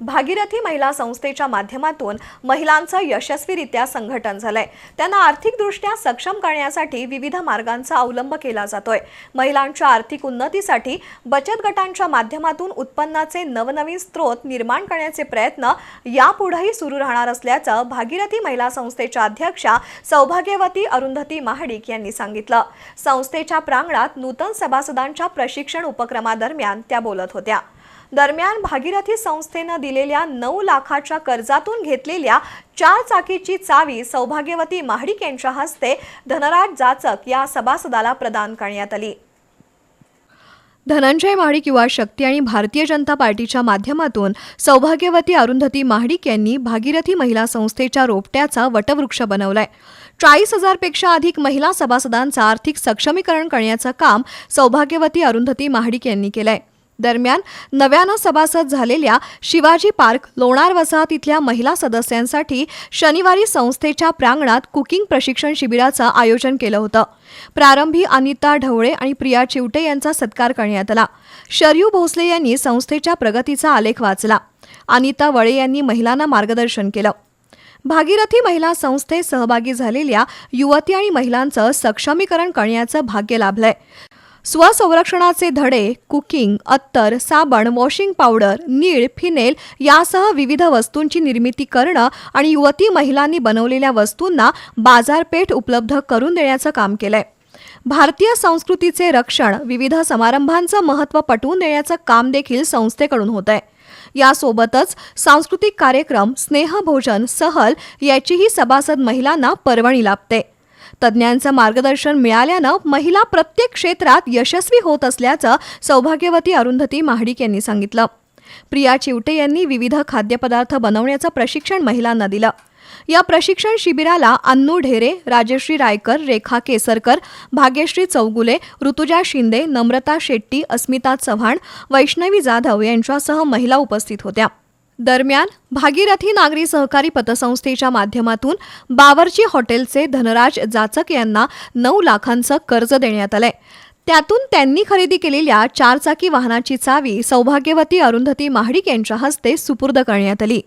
भागीरथी महिला संस्थेच्या माध्यमातून महिलांचं यशस्वीरित्या संघटन झालंय. त्यांना आर्थिकदृष्ट्या सक्षम करण्यासाठी विविध मार्गांचा अवलंब केला जातोय. महिलांच्या आर्थिक उन्नतीसाठी बचत गटांच्या माध्यमातून उत्पन्नाचे नवनवीन स्रोत निर्माण करण्याचे प्रयत्न यापुढेही सुरू राहणार असल्याचं भागीरथी महिला संस्थेच्या अध्यक्षा सौभाग्यवती अरुंधती महाडिक यांनी सांगितलं. संस्थेच्या प्रांगणात नूतन सभासदांच्या प्रशिक्षण उपक्रमादरम्यान त्या बोलत होत्या. दरम्यान भागीरथी संस्थेनं दिलेल्या नऊ लाखाच्या कर्जातून घेतलेल्या चार चाकीची चावी सौभाग्यवती महाडिक यांच्या हस्ते धनराज जाचक या सभासदाला प्रदान करण्यात आली. धनंजय महाडिक युवा शक्ती आणि भारतीय जनता पार्टीच्या माध्यमातून सौभाग्यवती अरुंधती महाडिक यांनी भागीरथी महिला संस्थेच्या रोपट्याचा वटवृक्ष बनवलाय. चाळीस हजारपेक्षा अधिक महिला सभासदांचं आर्थिक सक्षमीकरण करण्याचं काम सौभाग्यवती अरुंधती महाडिक यांनी केलंय. दरम्यान नव्यानं सभासद झालेल्या शिवाजी पार्क लोणार वसाहत इथल्या महिला सदस्यांसाठी शनिवारी संस्थेच्या प्रांगणात कुकिंग प्रशिक्षण शिबिराचं आयोजन केलं होतं. प्रारंभी अनिता ढवळे आणि प्रिया चिवटे यांचा सत्कार करण्यात आला. शरयू भोसले यांनी संस्थेच्या प्रगतीचा आलेख वाचला. अनिता वळे यांनी महिलांना मार्गदर्शन केलं. भागीरथी महिला संस्थेत सहभागी झालेल्या युवती आणि महिलांचं सक्षमीकरण करण्याचं भाग्य लाभलंय. स्वसंरक्षणाचे धडे कुकिंग अत्तर साबण वॉशिंग पावडर नीळ फिनेल यासह विविध वस्तूंची निर्मिती करणं आणि युवती महिलांनी बनवलेल्या वस्तूंना बाजारपेठ उपलब्ध करून देण्याचं काम केलंय. भारतीय संस्कृतीचे रक्षण विविध समारंभांचं महत्त्व पटवून देण्याचं काम देखील संस्थेकडून होत आहे यासोबतच सांस्कृतिक कार्यक्रम स्नेहभोजन सहल याचीही सभासद महिलांना पर्वणी लाभते. तज्ज्ञांचं मार्गदर्शन मिळाल्यानं महिला प्रत्येक क्षेत्रात यशस्वी होत असल्याचं सौभाग्यवती अरुंधती महाडिक यांनी सांगितलं. प्रिया चिवटे यांनी विविध खाद्यपदार्थ बनवण्याचं प्रशिक्षण महिलांना दिलं. या प्रशिक्षण शिबिराला अन्नू ढेरे राजश्री रायकर रेखा केसरकर भाग्यश्री चौगुले ऋतुजा शिंदे नम्रता शेट्टी अस्मिता चव्हाण वैष्णवी जाधव यांच्यासह महिला उपस्थित होत्या. दरम्यान भागीरथी नागरी सहकारी पतसंस्थेच्या माध्यमातून बावरची हॉटेलचे धनराज जाचक यांना नऊ लाखांचं कर्ज देण्यात आलंय. त्यातून त्यांनी खरेदी केलेल्या चारचाकी वाहनाची चावी सौभाग्यवती अरुंधती महाडिक यांच्या हस्ते सुपूर्द करण्यात आली.